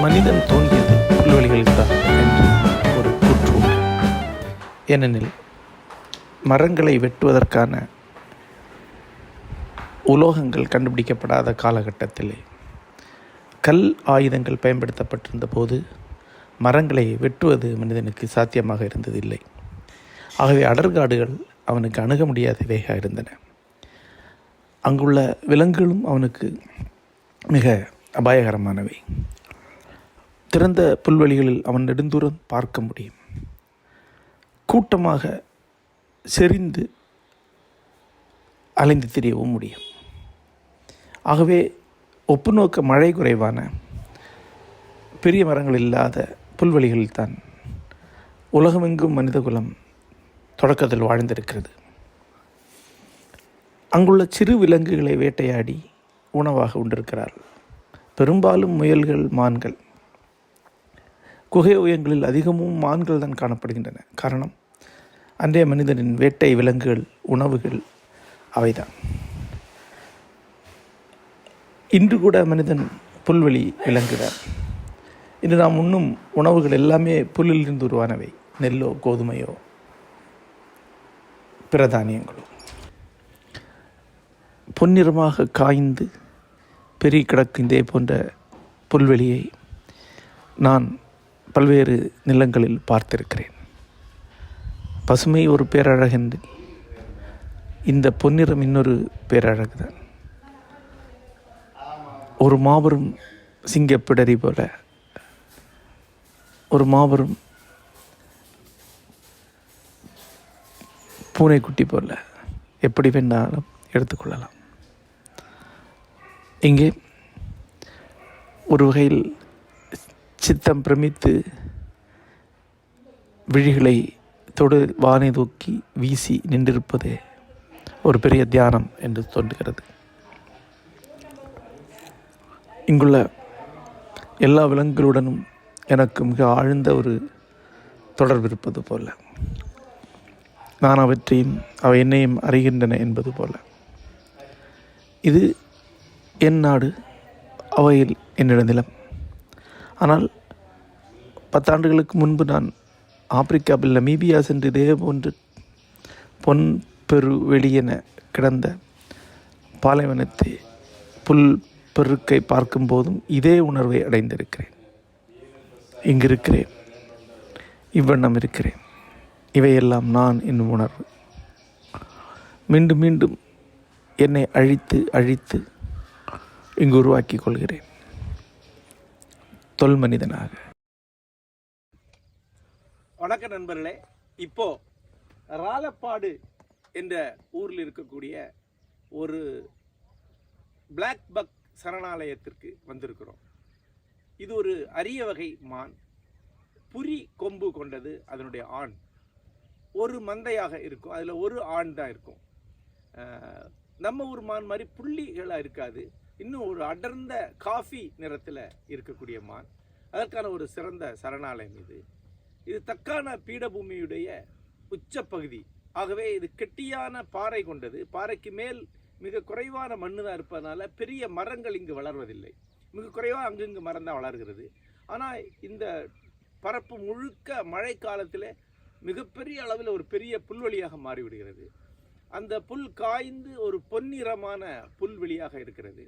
மனிதன் தோன்றியது புல்வெளிகளில் என்று ஒரு கூற்று உண்டு. ஏனெனில் மரங்களை வெட்டுவதற்கான உலோகங்கள் கண்டுபிடிக்கப்படாத காலகட்டத்திலே கல் ஆயுதங்கள் பயன்படுத்தப்பட்டிருந்த போது மரங்களை வெட்டுவது மனிதனுக்கு சாத்தியமாக இருந்ததில்லை ஆகவே அடர்காடுகள் அவனுக்கு அணுக முடியாத முடியாதவையாக இருந்தன. அங்குள்ள விலங்குகளும் அவனுக்கு மிக அபாயகரமானவை. திறந்த புல்வெளிகளில் அவன் நெடுந்தூரம் பார்க்க முடியும். கூட்டமாக செறிந்து அலைந்து திரியவும் முடியும். ஆகவே ஒப்புநோக்க மழை குறைவான பெரிய மரங்கள் இல்லாத புல்வெளிகளில் தான் உலகமெங்கும் மனிதகுலம் தொடக்கத்தில் வாழ்ந்திருக்கிறது. அங்குள்ள சிறு விலங்குகளை வேட்டையாடி உணவாக உண்டிருக்கிறார்கள் பெரும்பாலும் முயல்கள் மான்கள். குகை உயங்களில் அதிகமும் மான்கள் தான் காணப்படுகின்றன. காரணம் அன்றைய மனிதனின் வேட்டை விலங்குகள் உணவுகள் அவைதான். இன்று கூட மனிதன் புல்வெளி விலங்குகிறார். இன்று நாம் உண்ணும் உணவுகள் எல்லாமே புல்லிலிருந்து உருவானவை. நெல்லோ கோதுமையோ பிரதானியங்களும் பொன்னிறமாக காய்ந்து பெருகி கிடக்கும் இதே போன்ற புல்வெளியை நான் பல்வேறு நிலங்களில் பார்த்திருக்கிறேன். பசுமை ஒரு பேரழகென்று இந்த பொன்னிறம் இன்னொரு பேரழகு தான் ஒரு மாபெரும் சிங்கப்பிடரி போல ஒரு மாபெரும் பூனைக்குட்டி போல எப்படி வேணாலும் எடுத்துக்கொள்ளலாம். இங்கே ஒரு வகையில் சித்தம் பிரமித்து விழிகளை தொடு வானை தூக்கி வீசி நின்றிருப்பதே ஒரு பெரிய தியானம் என்று தோன்றுகிறது. இங்குள்ள எல்லா விலங்குகளுடனும் எனக்கு மிக ஆழ்ந்த ஒரு தொடர்பு இருப்பது போல. நான் அவற்றையும் அவை என்னையும் அறிகின்றன என்பது போல. இது என் நாடு அவையில் என்னிட நிலம். ஆனால் பத்தாண்டுகளுக்கு முன்பு நான் ஆப்பிரிக்காவில் நமீபியா சென்று இதே போன்று பொன் பெரு வெளியென கிடந்த பாலைவனத்தை புல் பெருக்கை பார்க்கும்போதும் இதே உணர்வை அடைந்திருக்கிறேன். இங்கிருக்கிறேன். இவ்வண்ணம் இருக்கிறேன். இவையெல்லாம் நான் என்னும் உணர்வு. மீண்டும் மீண்டும் என்னை அழித்து அழித்து இங்கு உருவாக்கிக் கொள்கிறேன். தொல் மனிதனாக. வணக்க நண்பர்களே இப்போ ராலப்பாடு என்ற ஊரில் இருக்கக்கூடிய ஒரு பிளாக் பக் சரணாலயத்திற்கு வந்திருக்கிறோம். இது ஒரு அரிய வகை மான். புரி கொம்பு கொண்டது அதனுடைய ஆண். ஒரு மந்தையாக இருக்கும். அதில் ஒரு ஆண் தான் இருக்கும். நம்ம ஊர் மான் மாதிரி புள்ளிகளாக இருக்காது. இன்னும் ஒரு அடர்ந்த காஃபி நிறத்தில் இருக்கக்கூடிய மான். அதற்கான ஒரு சிறந்த சரணாலயம் இது. இது தக்கான பீடபூமியுடைய உச்சப்பகுதி. ஆகவே இது கெட்டியான பாறை கொண்டது. பாறைக்கு மேல் மிக குறைவான மண்ணு தான் இருப்பதனால பெரிய மரங்கள் இங்கு வளர்வதில்லை. மிக குறைவாக அங்கங்கு மரம் தான் வளர்கிறது. ஆனால் இந்த பரப்பு முழுக்க மழை காலத்தில் மிகப்பெரிய அளவில் ஒரு பெரிய புல்வெளியாக மாறிவிடுகிறது. அந்த புல் காய்ந்து ஒரு பொன்னிறமான புல்வெளியாக இருக்கிறது.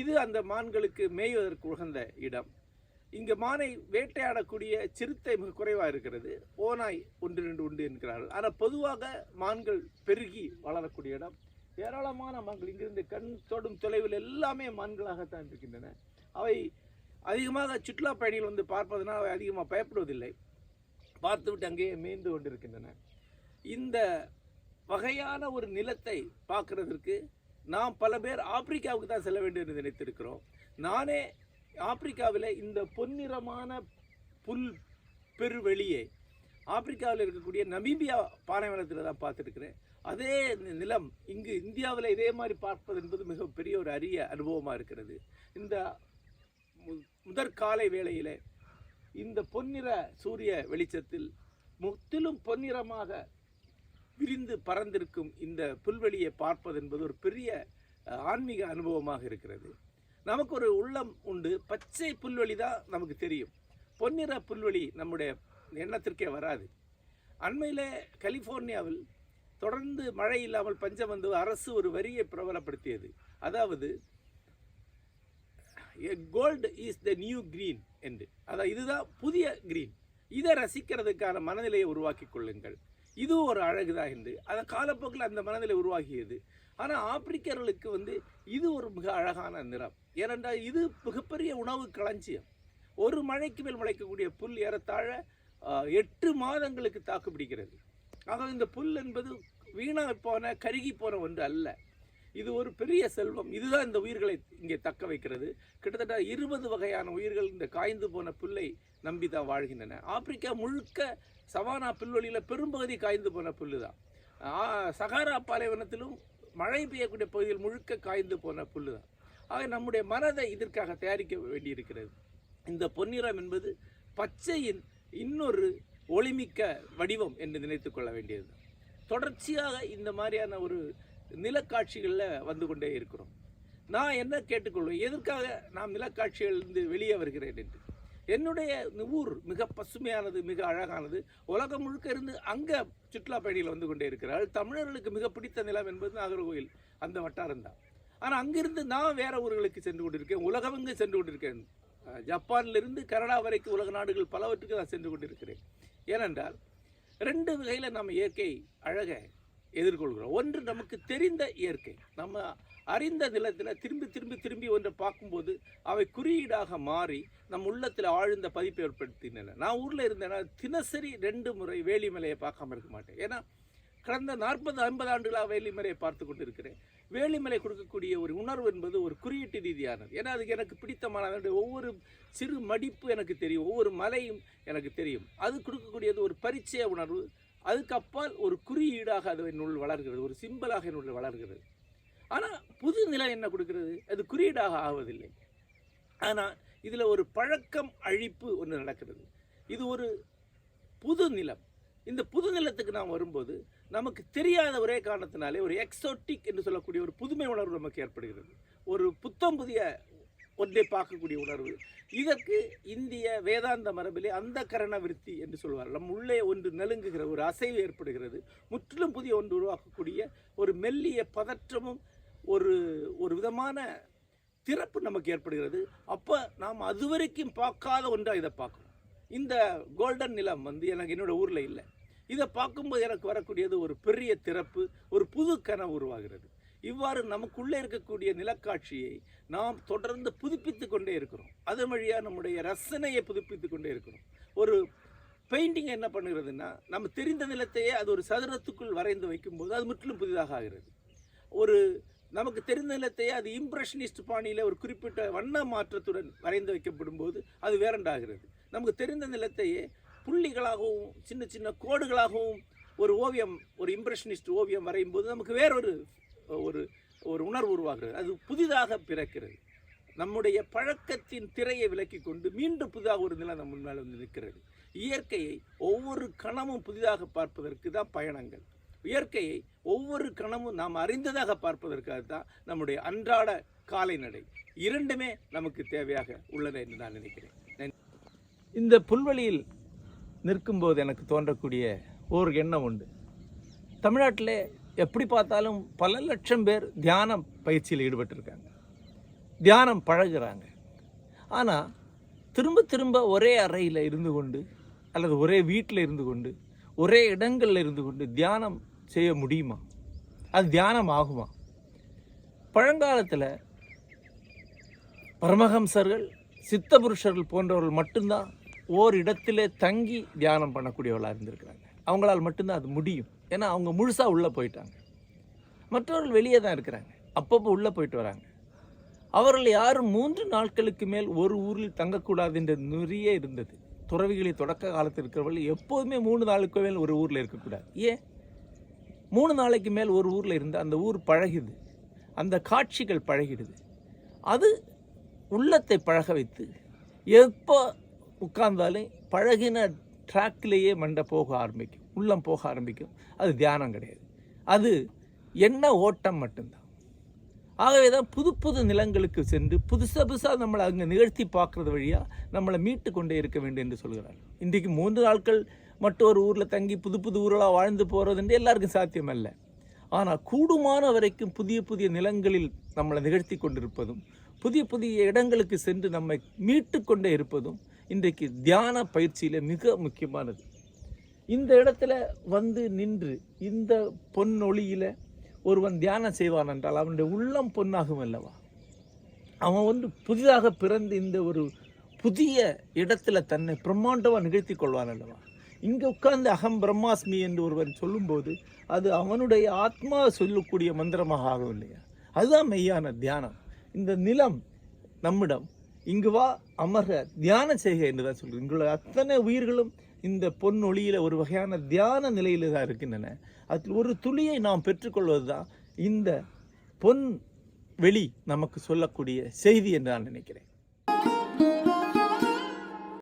இது அந்த மான்களுக்கு மேய்வதற்கு உகந்த இடம். இங்கு மானை வேட்டையாடக்கூடிய சிறுத்தை மிக குறைவாக இருக்கிறது. ஓநாய் ஒன்று ரெண்டு உண்டு என்கிறார்கள். ஆனால் பொதுவாக மான்கள் பெருகி வளரக்கூடிய இடம். ஏராளமான மான்கள் இங்கிருந்து கண் தொடும் தொலைவில் எல்லாமே மான்களாகத்தான் இருக்கின்றன. அவை அதிகமாக சுற்றுலா பயணிகள் வந்து பார்ப்பதனால் அவை அதிகமாக பயப்படுவதில்லை. பார்த்துவிட்டு அங்கேயே மேய்ந்து கொண்டிருக்கின்றன. இந்த வகையான ஒரு நிலத்தை பார்க்குறதற்கு நாம் பல பேர் ஆப்பிரிக்காவுக்கு தான் செல்ல வேண்டும் என்று நினைத்திருக்கிறோம். நானே ஆப்பிரிக்காவில் இந்த பொன்னிறமான புல் பெருவெளியை ஆப்பிரிக்காவில் இருக்கக்கூடிய நமீபியா பாலைவனத்தில் தான் பார்த்துருக்கிறேன். அதே நிலம் இங்கு இந்தியாவில் இதே மாதிரி பார்ப்பது என்பது மிக பெரிய ஒரு அரிய அனுபவமாக இருக்கிறது. இந்த மு- முதற் காலை வேளையிலே இந்த பொன்னிற சூரிய வெளிச்சத்தில் முற்றிலும் பொன்னிறமாக விரிந்து பறந்திருக்கும் இந்த புல்வெளியை பார்ப்பது என்பது ஒரு பெரிய ஆன்மீக அனுபவமாக இருக்கிறது. நமக்கு ஒரு உள்ளம் உண்டு. பச்சை புல்வெளி தான் நமக்கு தெரியும். பொன்னிற புல்வெளி நம்முடைய எண்ணத்திற்கே வராது. அண்மையில் கலிஃபோர்னியாவில் தொடர்ந்து மழை இல்லாமல் பஞ்சம் வந்து அரசு ஒரு வரியை பிரபலப்படுத்தியது. அதாவது gold is the new green என்று அதான் இதுதான் புதிய கிரீன் இதை ரசிக்கிறதுக்கான மனநிலையை உருவாக்கி கொள்ளுங்கள். இது ஒரு அழகுதான் என்று. அதை காலப்போக்கில் அந்த மனநிலை உருவாகியது. ஆனால் ஆப்பிரிக்கர்களுக்கு வந்து இது ஒரு மிக அழகான நிறம். ஏனென்றால் இது மிகப்பெரிய உணவு களஞ்சியம். ஒரு மழைக்கு மேல் முளைக்கக்கூடிய புல் ஏறத்தாழ எட்டு மாதங்களுக்கு தாக்கு பிடிக்கிறது ஆக இந்த புல் என்பது வீணாக போன கருகி போன ஒன்று அல்ல. இது ஒரு பெரிய செல்வம். இதுதான் இந்த உயிர்களை இங்கே தக்க வைக்கிறது. கிட்டத்தட்ட இருபது வகையான உயிர்கள் இந்த காய்ந்து போன புல்லை நம்பி தான் வாழ்கின்றன. ஆப்பிரிக்கா முழுக்க சவானா புல்வெளியில் பெரும்பகுதி காய்ந்து போன புல்லு தான் சகாரா பாலைவனத்திலும் மழை பெய்யக்கூடிய பகுதியில் முழுக்க காய்ந்து போன புல்லு தான் ஆக நம்முடைய மனதை இதற்காக தயாரிக்க வேண்டியிருக்கிறது. இந்த பொன்னிறம் என்பது பச்சையின் இன்னொரு ஒளிமிக்க வடிவம் என்று நினைத்து கொள்ள வேண்டியது தொடர்ச்சியாக இந்த மாதிரியான ஒரு நிலக்காட்சிகளில் வந்து கொண்டே இருக்கிறோம். நான் என்ன கேட்டுக்கொள்வேன்? எதற்காக நான் நிலக்காட்சிகளிலிருந்து வெளியே வருகிறேன் என்று? என்னுடைய ஊர் மிக பசுமையானது மிக அழகானது. உலகம் முழுக்க இருந்து அங்கே சுற்றுலா பயணிகள் வந்து கொண்டே இருக்கிறார் தமிழர்களுக்கு மிக பிடித்த நிலம் என்பது நாகர்கோவில். அந்த வட்டாரம் தான். ஆனால் அங்கிருந்து நான் வேற ஊர்களுக்கு சென்று கொண்டிருக்கேன். உலகமெங்கு சென்று கொண்டிருக்கேன்? ஜப்பானிலிருந்து கனடா வரைக்கும் உலக நாடுகள் பலவற்றுக்கு நான் சென்று கொண்டிருக்கிறேன். ஏனென்றால் ரெண்டு வகையில் நம்ம இயற்கை அழகை எதிர்கொள்கிறோம். ஒன்று நமக்கு தெரிந்த இயற்கை. நம்ம அறிந்த நிலத்தில் திரும்பி திரும்பி திரும்பி ஒன்றை பார்க்கும்போது அவை குறியீடாக மாறி நம் உள்ளத்தில் ஆழ்ந்த பதிப்பை ஏற்படுத்தின நான் ஊரில் இருந்தேன்னா தினசரி ரெண்டு முறை வேலிமலையை பார்க்காம இருக்க மாட்டேன். ஏன்னா கடந்த நாற்பது ஐம்பது ஆண்டுகளாக வேலிமலையை பார்த்து கொண்டு இருக்கிறேன் வேலிமலை கொடுக்கக்கூடிய ஒரு உணர்வு என்பது ஒரு குறியீட்டு ரீதியானது. ஏன்னா அதுக்கு எனக்கு பிடித்தமானது. ஒவ்வொரு சிறு மடிப்பு எனக்கு தெரியும். ஒவ்வொரு மலையும் எனக்கு தெரியும். அது கொடுக்கக்கூடியது ஒரு பரிச்சய உணர்வு. அதுக்கப்பால் ஒரு குறியீடாக அது என்னுள் வளர்கிறது ஒரு சிம்பலாக என்னுள் வளர்கிறது. ஆனால் புது நிலம் என்ன கொடுக்கிறது? அது குறியீடாக ஆவதில்லை. ஆனால் இதில் ஒரு பழக்கம் அழிப்பு ஒன்று நடக்கிறது. இது ஒரு புது நிலம். இந்த புது நிலத்துக்கு நாம் வரும்போது நமக்கு தெரியாத ஒரே காரணத்தினாலே ஒரு எக்ஸோட்டிக் என்று சொல்லக்கூடிய ஒரு புதுமை உணர்வு நமக்கு ஏற்படுகிறது. ஒரு புத்தம் புதிய ஒன்றை பார்க்கக்கூடிய உணர்வு. இதற்கு இந்திய வேதாந்த மரபிலே அந்த கரண விருத்தி என்று சொல்வார் நம் உள்ளே ஒன்று நலுங்குகிற ஒரு அசைவு ஏற்படுகிறது. முற்றிலும் புதிய ஒன்று உருவாக்கக்கூடிய ஒரு மெல்லிய பதற்றமும் ஒரு ஒரு விதமான திறப்பு நமக்கு ஏற்படுகிறது. அப்போ நாம் அதுவரைக்கும் பார்க்காத ஒன்றாக இதை பார்க்கணும். இந்த கோல்டன் நிலம் வந்து எனக்கு என்னோட ஊரில் இல்லை. இதை பார்க்கும்போது எனக்கு வரக்கூடியது ஒரு பெரிய திறப்பு ஒரு புது கனவு உருவாகிறது. இவ்வாறு நமக்குள்ளே இருக்கக்கூடிய நிலக்காட்சியை நாம் தொடர்ந்து புதுப்பித்து கொண்டே இருக்கிறோம். அது வழியாக நம்முடைய ரசனையை புதுப்பித்து கொண்டே இருக்கிறோம். ஒரு பெயிண்டிங் என்ன பண்ணுகிறதுன்னா நம்ம தெரிந்த நிலத்தையே அது ஒரு சதுரத்துக்குள் வரைந்து வைக்கும்போது அது முற்றிலும் புதிதாக ஆகிறது. ஒரு நமக்கு தெரிந்த நிலத்தையே அது இம்ப்ரெஷனிஸ்ட் பாணியில் ஒரு குறிப்பிட்ட வண்ண மாற்றத்துடன் வரைந்து வைக்கப்படும் போது அது வேறண்டாகிறது நமக்கு தெரிந்த நிலத்தையே புள்ளிகளாகவும் சின்ன சின்ன கோடுகளாகவும் ஒரு ஓவியம் ஒரு இம்ப்ரெஷனிஸ்ட் ஓவியம் வரையும் போது நமக்கு வேறொரு ஒரு ஒரு உணர்வு உருவாகிறது. அது புதிதாக பிறக்கிறது. நம்முடைய பழக்கத்தின் திரையை விலக்கி கொண்டு மீண்டும் புதிதாக ஒரு நிலம் நம்ம முன்னால் வந்து நிற்கிறது. இயற்கையை ஒவ்வொரு கணமும் புதிதாக பார்ப்பதற்கு தான் பயணங்கள். இயற்கையை ஒவ்வொரு கணமும் நாம் அறிந்ததாக பார்ப்பதற்காக தான் நம்முடைய அன்றாட காலைநடை இரண்டுமே நமக்கு தேவையாக உள்ளன என்று நான் நினைக்கிறேன். இந்த புல்வெளியில் நிற்கும்போது எனக்கு தோன்றக்கூடிய ஓர் எண்ணம் உண்டு. தமிழ்நாட்டிலே எப்படி பார்த்தாலும் பல லட்சம் பேர் தியானம் பயிற்சியில் ஈடுபட்டிருக்காங்க. தியானம் பழகுறாங்க. ஆனால் திரும்ப திரும்ப ஒரே அறையில் இருந்து கொண்டு அல்லது ஒரே வீட்டில் இருந்து கொண்டு ஒரே இடங்களில் இருந்து கொண்டு தியானம் செய்ய முடியுமா? அது தியானம் ஆகுமா? பழங்காலத்தில் பரமஹம்சர்கள் சித்த புருஷர்கள் போன்றவர்கள் மட்டும்தான் ஓர் இடத்திலே தங்கி தியானம் பண்ணக்கூடியவர்களாக இருந்திருக்கிறாங்க. அவங்களால் மட்டும்தான் அது முடியும். ஏன்னா அவங்க முழுசாக உள்ளே போயிட்டாங்க. மற்றவர்கள் வெளியே தான் இருக்கிறாங்க. அப்பப்போ உள்ளே போயிட்டு வராங்க. அவர்கள் யாரும் மூன்று நாட்களுக்கு மேல் ஒரு ஊரில் தங்கக்கூடாது என்ற இருந்தது. துறவிகளை தொடக்க காலத்தில் இருக்கிறவர்கள் எப்போதுமே மூணு நாளுக்கு மேல் ஒரு ஊரில் இருக்கக்கூடாது. ஏன்? மூணு நாளைக்கு மேல் ஒரு ஊரில் இருந்து அந்த ஊர் பழகுது அந்த காட்சிகள் பழகிடுது. அது உள்ளத்தை பழக வைத்து எப்போ உட்கார்ந்தாலும் பழகின ட்ராக்லேயே மண்டை போக ஆரம்பிக்கும். உள்ளம் போக ஆரம்பிக்கும். அது தியானம் கிடையாது. அது என்ன ஓட்டம் மட்டும்தான். ஆகவே தான் புது புது நிலங்களுக்கு சென்று புதுசாக புதுசாக நம்மளை அங்கே நிகழ்த்தி பார்க்குறது வழியாக நம்மளை மீட்டு கொண்டே இருக்க வேண்டும் என்று சொல்கிறார் இன்றைக்கு மூன்று நாட்கள் மட்டும் ஒரு ஊரில் தங்கி புது புது ஊர்களாக வாழ்ந்து போகிறது என்று எல்லாருக்கும் சாத்தியமல்ல. ஆனால் கூடுமான வரைக்கும் புதிய புதிய நிலங்களில் நம்மளை நிகழ்த்தி கொண்டிருப்பதும் புதிய புதிய இடங்களுக்கு சென்று நம்மை மீட்டு கொண்டே இருப்பதும் இன்றைக்கு தியான பயிற்சியில் மிக முக்கியமானது. இந்த இடத்துல வந்து நின்று இந்த பொன்னொழியில் ஒருவன் தியானம் செய்வான் என்றால் அவனுடைய உள்ளம் பொன்னாகும் அல்லவா? அவன் வந்து புதிதாக பிறந்து இந்த ஒரு புதிய இடத்துல தன்னை பிரம்மாண்டமாக நிகழ்த்தி கொள்வான் அல்லவா? இங்கே உட்கார்ந்து அகம் பிரம்மாஸ்மி என்று ஒருவன் சொல்லும்போது அது அவனுடைய ஆத்மா சொல்லக்கூடிய மந்திரமாக ஆகும் இல்லையா அதுதான் மெய்யான தியானம். இந்த நிலம் நம்மிடம் இங்கு வா அமர தியானம் செய்க என்று தான் சொல்கிறேன் இங்குள்ள அத்தனை உயிர்களும் இந்த பொன் ஒளியில் ஒரு வகையான தியான நிலையில் தான் இருக்கின்றன. அதில் ஒரு துளியை நாம் பெற்றுக்கொள்வது தான் இந்த பொன் வெளி நமக்கு சொல்லக்கூடிய செய்தி என்று நான் நினைக்கிறேன்.